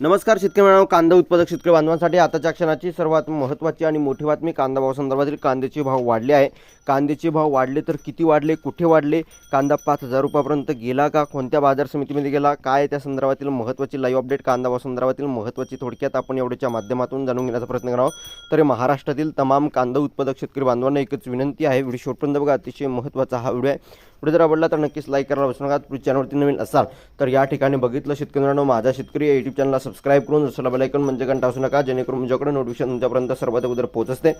नमस्कार शेतकरी मित्रांनो कांदा उत्पादक शेतकरी बांधवांसाठी आताच्या क्षणाची सर्वात महत्त्वाची आणि मोठी बातमी कांदा भाव संदर्भातील कांद्याचे भाव वाढले आहे. कांद्याचे भाव वाढले तर किती वाढले कुठे वाढले? कांदा पाच हजार रुपयापर्यंत गेला का? कोणत्या बाजार समितीमध्ये गेला? काय त्या संदर्भातील महत्त्वाची लाईव्ह अपडेट कांदा भाव संदर्भातील महत्त्वाची थोडक्यात आपण एवढ्याच्या माध्यमातून जाणून घेण्याचा प्रयत्न करावा तर महाराष्ट्रातील तमाम कांदा उत्पादक शेतकरी बांधवांना एकच विनंती आहे. व्हिडिओ शेवटपर्यंत बघा. अतिशय महत्त्वाचा हा व्हिडिओ आहे. व्हिडिओ जर आवडला तर नक्कीच लाईक करायला विसरू नका. चॅनलवरती नवीन असाल तर या ठिकाणी बघितलं शेतकरी माझा शेतकरी या युट्यूब चॅनल सबस्क्राईब करून जसं बेलायकन म्हणजे घंटा असू नका जेणेकरून तुमच्याकडे नोटिफिकेशन तुमच्यापर्यंत सर्वात अगोदर पोहोचते.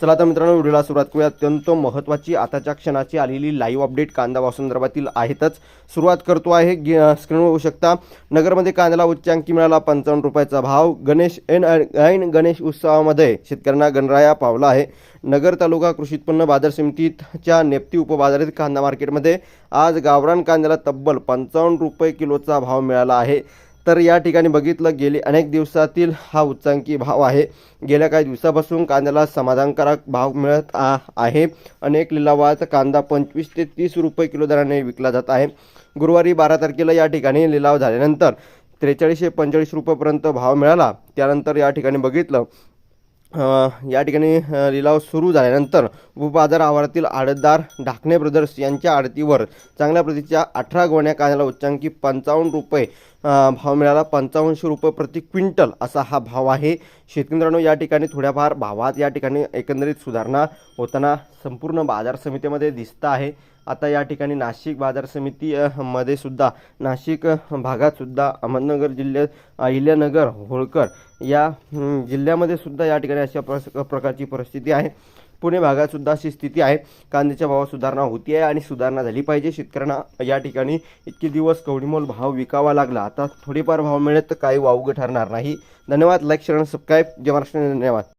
चला आता मित्रांनो व्हिडिओला सुरुवात करूया. अत्यंत महत्त्वाची आताच्या क्षणाची आलेली लाईव्ह अपडेट कांदा भाव संदर्भातील आहेतच. सुरुवात करतो आहे स्क्रीनवर होऊ शकता. नगरमध्ये कांद्याला उच्चांकी मिळाला पंचावन्न रुपयाचा भाव. गणेश एन ऐन गणेश उत्सवामध्ये शेतकऱ्यांना गणराया पावला आहे. नगर तालुका कृषी उत्पन्न बाजार समितीच्या नेप्ती उपबाजारात कांदा मार्केटमध्ये आज गावरान कांद्याला तब्बल पंचावन्न रुपये किलोचा भाव मिळाला आहे. तर या ठिकाणी बघितलं गेली अनेक दिवसातील हा उच्चांकी भाव आहे. गेल्या काही दिवसापासून कांद्याला समाधानकारक भाव मिळत आ- आहे. अनेक लिलावात कांदा पंचवीस ते तीस रुपये किलो दराने विकला जात आहे. गुरुवारी बारा तारखेला या ठिकाणी लिलाव झाल्यानंतर त्रेचाळीसशे पंचेचाळीस रुपयेपर्यंत भाव मिळाला. त्यानंतर या ठिकाणी बघितलं या ठिकाणी लिलाव सुरू झाल्यानंतर उपबाजार आवारातील आडतदार ढाकणे ब्रदर्स यांच्या आडतीवर चांगल्या प्रतीच्या अठरा गोण्या कांद्याला उच्चांकी पंचावन्न रुपये भाव मिळाला पंचावन्नशे रुपये प्रति क्विंटल असा हा भाव आहे. शेतकरी मित्रांनो या ठिकाणी थोड्याफार भावात या ठिकाणी एकंदरीत सुधारणा होताना संपूर्ण बाजार समितीमध्ये दिसतं आहे. आता या ठिकाणी नाशिक बाजार समिती मध्ये सुद्धा नाशिक भागातसुद्धा भागात सुद्धा अहमदनगर जिल्ह्यात अहिल्यानगर होळकर या जिल्ह्यामध्ये सुद्धा या ठिकाणी अशा प्रस प्रकारची परिस्थिती आहे. पुणे भागात सुद्धा अशी स्थिती आहे. कांद्याच्या भावात सुधारणा होती आहे आणि सुधारणा झाली पाहिजे. शेतकऱ्यांना या ठिकाणी इतके दिवस कवडीमोल भाव विकावा लागला. आता थोडेफार भाव मिळेल तर काही वावगं ठरणार नाही. धन्यवाद. लाईक शेअर आणि सबस्क्राईब. जय महाराष्ट्र. धन्यवाद.